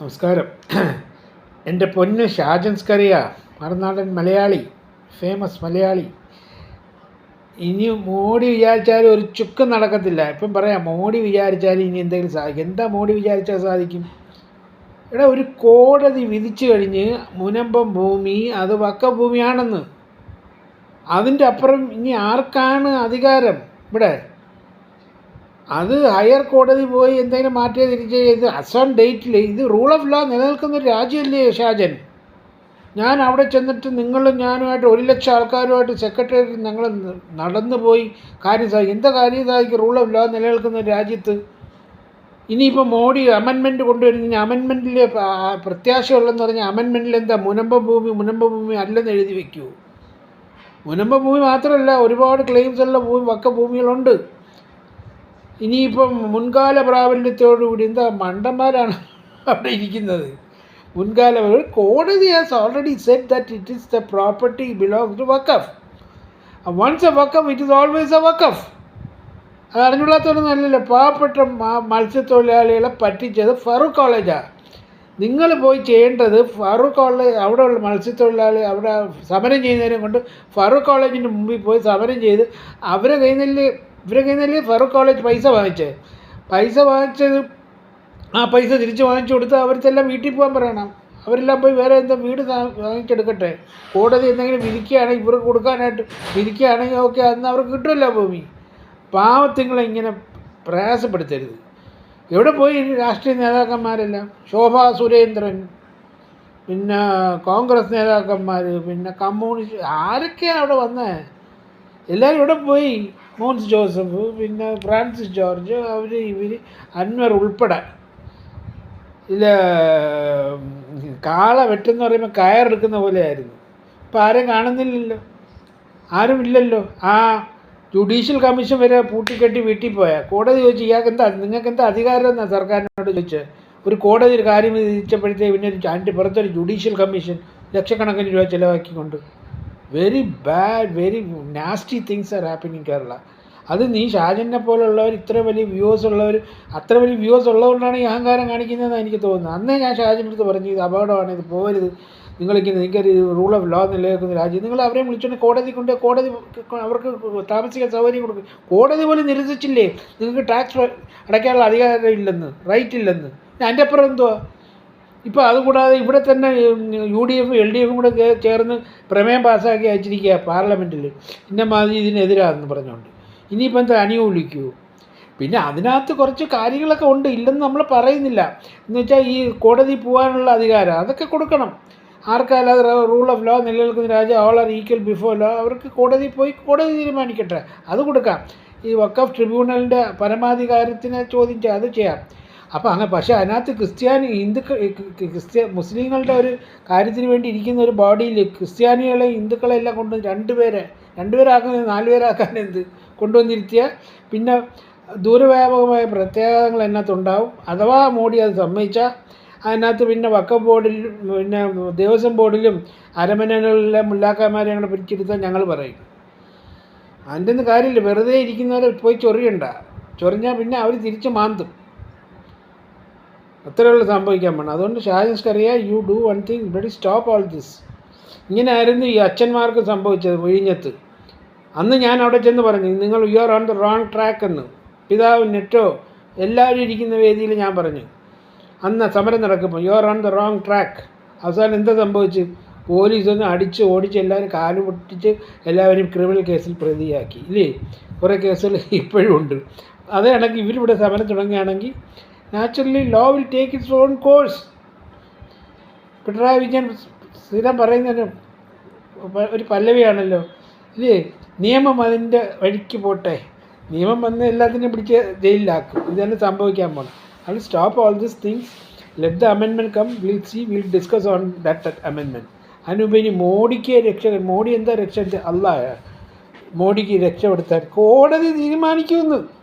നമസ്കാരം. എന്റെ പൊന്ന് ഷാജൻസ്കറിയ മറുനാടൻ മലയാളി ഫേമസ് മലയാളി. ഇനി മോഡി വിചാരിച്ചാൽ ഒരു ചുക്ക് നടക്കത്തില്ല. ഇപ്പം പറയാം മോഡി വിചാരിച്ചാൽ ഇനി എന്തെങ്കിലും സാധിക്കും. എന്താ മോഡി വിചാരിച്ചാൽ സാധിക്കും? എടാ ഒരു കോടതി വിധിച്ചു കഴിഞ്ഞ് മുനമ്പം ഭൂമി അത് വക്ക ഭൂമിയാണെന്ന് അതിന്റെ അപ്പുറം ഇനി ആർക്കാണ് അധികാരം ഇവിടെ? അത് ഹയർ കോടതി പോയി എന്തെങ്കിലും മാറ്റിയ തിരിച്ച് ഇത് അസം ഡേറ്റിൽ ഇത് റൂൾ ഓഫ് ലോ നിലനിൽക്കുന്ന ഒരു രാജ്യമല്ലേ ഷാജൻ ഞാൻ അവിടെ ചെന്നിട്ട് നിങ്ങളും ഞാനുമായിട്ട് ഒരു ലക്ഷം ആൾക്കാരുമായിട്ട് സെക്രട്ടറി ഞങ്ങൾ നടന്നു പോയി കാര്യം സാധിക്കും എന്താ കാര്യം സാധിക്കും റൂൾ ഓഫ് ലോ നിലനിൽക്കുന്ന രാജ്യത്ത്? ഇനിയിപ്പോൾ മോഡി അമെൻമെന്റ് കൊണ്ടുവരുന്ന അമെൻമെന്റിൽ പ്രത്യാശയുള്ളതെന്ന് പറഞ്ഞാൽ അമെൻമെന്റിൽ എന്താ മുനമ്പ ഭൂമി മുനമ്പ ഭൂമി അല്ലെന്ന് എഴുതി വയ്ക്കൂ മുനമ്പ ഭൂമി മാത്രമല്ല ഒരുപാട് ക്ലെയിംസ് ഉള്ള ഭൂമി വക്ക ഭൂമികളുണ്ട്. ഇനിയിപ്പം മുൻകാല പ്രാബല്യത്തോടുകൂടി എന്താ മണ്ടന്മാരാണ് അവിടെ ഇരിക്കുന്നത്? മുൻകാല കോടതി has already set that it is the property belongs to Waqf once a Waqf it is always a Waqf അത് അറിഞ്ഞുള്ളാത്തൊന്നും അല്ലല്ലോ. പാവപ്പെട്ട മത്സ്യത്തൊഴിലാളികളെ പറ്റിച്ചത് ഫറൂഖ് കോളേജാണ് നിങ്ങൾ പോയി ചെയ്യേണ്ടത് ഫറൂഖ് കോളേജ് അവിടെയുള്ള മത്സ്യത്തൊഴിലാളി അവിടെ സമരം ചെയ്യുന്നതിനെ കൊണ്ട് ഫറൂഖ് കോളേജിന്റെ മുമ്പിൽ പോയി സമരം ചെയ്ത് അവരെ കയ്യിൽ നിന്ന് ഇവരെ ഇന്നലെ ഫറൂഖ് കോളേജ് പൈസ വാങ്ങിച്ചത് പൈസ വാങ്ങിച്ചത് ആ പൈസ തിരിച്ച് വാങ്ങിച്ചു കൊടുത്ത് അവർക്കെല്ലാം വീട്ടിൽ പോകാൻ പറയണം. അവരെല്ലാം പോയി വേറെ എന്താ വീട് വാങ്ങിച്ചെടുക്കട്ടെ? കോടതി എന്തെങ്കിലും വിധിക്കുകയാണെങ്കിൽ ഇവർക്ക് കൊടുക്കാനായിട്ട് വിധിക്കുകയാണെങ്കിൽ ഓക്കെ അന്ന് അവർക്ക് കിട്ടുമല്ലോ ഭൂമി. പാവത്തിങ്ങളെ ഇങ്ങനെ പ്രയാസപ്പെടുത്തരുത്. എവിടെ പോയി രാഷ്ട്രീയ നേതാക്കന്മാരെല്ലാം? ശോഭാ സുരേന്ദ്രൻ പിന്നെ കോൺഗ്രസ് നേതാക്കന്മാർ പിന്നെ കമ്മ്യൂണിസ്റ്റ് ആരൊക്കെയാണ് അവിടെ വന്നത് എല്ലാവരും ഇവിടെ പോയി? മോൻസ് ജോസഫ് പിന്നെ ഫ്രാൻസിസ് ജോർജ് അവർ ഇവർ അൻവർ ഉൾപ്പെടെ. ഇല്ല കാള വെട്ടെന്ന് പറയുമ്പോൾ കയറെടുക്കുന്ന പോലെയായിരുന്നു. ഇപ്പം ആരും കാണുന്നില്ലല്ലോ. ആരും ഇല്ലല്ലോ. ആ ജുഡീഷ്യൽ കമ്മീഷൻ വരെ പൂട്ടിക്കെട്ടി വീട്ടിൽ പോയാൽ കോടതി ചോദിച്ചു ഇയാൾക്ക് എന്താ നിങ്ങൾക്ക് എന്താ അധികാരം എന്നാ സർക്കാരിനോട് ചോദിച്ചത്? ഒരു കോടതി ഒരു കാര്യം വിധിച്ചപ്പോഴത്തേക്ക് പിന്നെ ഒരു അതിന്റെ പുറത്തൊരു ജുഡീഷ്യൽ കമ്മീഷൻ ലക്ഷക്കണക്കിന് രൂപ ചിലവാക്കിക്കൊണ്ട് very bad very nasty things are happening Kerala അത് നീ ഷാജനെ പോലുള്ളവർ ഇത്ര വലിയ വ്യൂവേഴ്സ് ഉള്ളവർ അത്ര വലിയ വ്യൂവേഴ്സ് ഉള്ളതുകൊണ്ടാണ് ഈ അഹങ്കാരം കാണിക്കുന്നതെന്ന് എനിക്ക് തോന്നുന്നത്. അന്നേ ഞാൻ ഷാജിന്റെ അടുത്ത് പറഞ്ഞു ഇത് അപകടമാണ് ഇത് പോകരുത് നിങ്ങളിങ്ങനെ നിങ്ങൾക്കൊരു റൂൾ ഓഫ് ലോ നിലനിൽക്കുന്ന രാജ്യം? നിങ്ങൾ അവരെ വിളിച്ചുകൊണ്ട് കോടതി കൊണ്ട് കോടതി അവർക്ക് താമസിക്കാൻ സൗകര്യം കൊടുക്കും. കോടതി പോലും നിരസിച്ചില്ലേ? നിങ്ങൾക്ക് ടാക്സ് അടയ്ക്കാനുള്ള അധികാരം ഇല്ലെന്ന് റൈറ്റ് ഇല്ലെന്ന്. അതിന്റെ അപ്പുറം എന്തുവാ? ഇപ്പോൾ അതുകൂടാതെ ഇവിടെ തന്നെ യു ഡി എഫും എൽ ഡി എഫും കൂടെ ചേർന്ന് പ്രമേയം പാസ്സാക്കി അയച്ചിരിക്കുക പാർലമെന്റിൽ ഇന്ന മാതിരി ഇതിനെതിരാണെന്ന് പറഞ്ഞുകൊണ്ട് ഇനിയിപ്പോൾ എന്താ അനുകൂലിക്കൂ പിന്നെ അതിനകത്ത് കുറച്ച് കാര്യങ്ങളൊക്കെ ഉണ്ട്. ഇല്ലെന്ന് നമ്മൾ പറയുന്നില്ല. എന്ന് വെച്ചാൽ ഈ കോടതി പോകാനുള്ള അധികാരം അതൊക്കെ കൊടുക്കണം. ആർക്കല്ലാതെ റൂൾ ഓഫ് ലോ നിലനിൽക്കുന്ന രാജ്യം all are equal before law അവർക്ക് കോടതി പോയി കോടതി തീരുമാനിക്കട്ടെ. അത് കൊടുക്കാം. ഈ വക്കഫ് ട്രിബ്യൂണലിന്റെ പരമാധികാരത്തിനെ ചോദ്യം ചെയ്യാം. അത് ചെയ്യാം. അപ്പോൾ അങ്ങനെ പക്ഷേ അതിനകത്ത് ക്രിസ്ത്യാനി ഹിന്ദുക്കൾ ക്രിസ്ത്യ മുസ്ലിങ്ങളുടെ ഒരു കാര്യത്തിന് വേണ്ടി ഇരിക്കുന്ന ഒരു ബോഡിയിൽ ക്രിസ്ത്യാനികളെ ഹിന്ദുക്കളെ എല്ലാം കൊണ്ട് രണ്ടുപേരെ രണ്ടുപേരാക്കുന്നത് നാലുപേരാക്കാൻ എന്ത് കൊണ്ടുവന്നിരുത്തിയ. പിന്നെ ദൂരവ്യാപകമായ പ്രത്യാഘാതങ്ങൾ അതിനകത്തുണ്ടാവും. അഥവാ മോഡി അത് സമ്മതിച്ചാൽ അതിനകത്ത് പിന്നെ വക്കം ബോർഡിൽ പിന്നെ ദേവസ്വം ബോർഡിലും അരമനകളിലെ മുല്ലാക്കന്മാരെ ഞങ്ങൾ പിടിച്ചെടുത്താൽ ഞങ്ങൾ പറയും. അതിന്റെ ഒന്നും കാര്യമില്ല. വെറുതെ ഇരിക്കുന്നവരെ പോയി ചൊറിയണ്ട. ചൊറിഞ്ഞാൽ പിന്നെ അവർ തിരിച്ച് മാന്തും. അത്രയുള്ള സംഭവിക്കാൻ വേണം അതുകൊണ്ട് Shajan Skaria U do one thing buddy stop all this ഇങ്ങനെ ആയിരുന്നു ഈ അച്ഛന്മാർക്ക് സംഭവിച്ചത് വിഴിഞ്ഞത്ത് അന്ന് ഞാൻ അവിടെ ചെന്ന് പറഞ്ഞു നിങ്ങൾ you are on the wrong track എന്ന്. പിതാവ് നെറ്റോ എല്ലാവരും ഇരിക്കുന്ന വേദിയിൽ ഞാൻ പറഞ്ഞു. അന്ന് സമരം നടക്കുമ്പോൾ you are on the wrong track അവസാനം എന്താ സംഭവിച്ചു? പോലീസ് ഒന്ന് അടിച്ച് ഓടിച്ച് എല്ലാവരും കാൽ പൊട്ടിച്ച് എല്ലാവരും ക്രിമിനൽ കേസിൽ പ്രതിയാക്കി. ഇല്ലേ? കുറേ കേസുകൾ ഇപ്പോഴും ഉണ്ട്. അതേ കണക്ക് ഇവരിവിടെ സമരം തുടങ്ങുകയാണെങ്കിൽ naturally law will take its on course Pinarayi Vijayan സ്ഥിരം പറയുന്നൊരു ഒരു പല്ലവിയാണല്ലോ. ഇല്ലേ? നിയമം അതിന്റെ വഴിക്ക് പോട്ടെ. നിയമം വന്ന് എല്ലാത്തിനെയും പിടിച്ച് ജയിലിലാക്കും. ഇതാണ് സംഭവിക്കാൻ പോകണം അത് stop all this things let the അമെൻമെന്റ് come will see will discuss on that അമെൻമെന്റ് അതിനുപരി മോഡിക്ക് രക്ഷ മോഡി എന്താ രക്ഷ അല്ല മോഡിക്ക് രക്ഷപ്പെടുത്താൻ കോടതി തീരുമാനിക്കുമെന്ന്.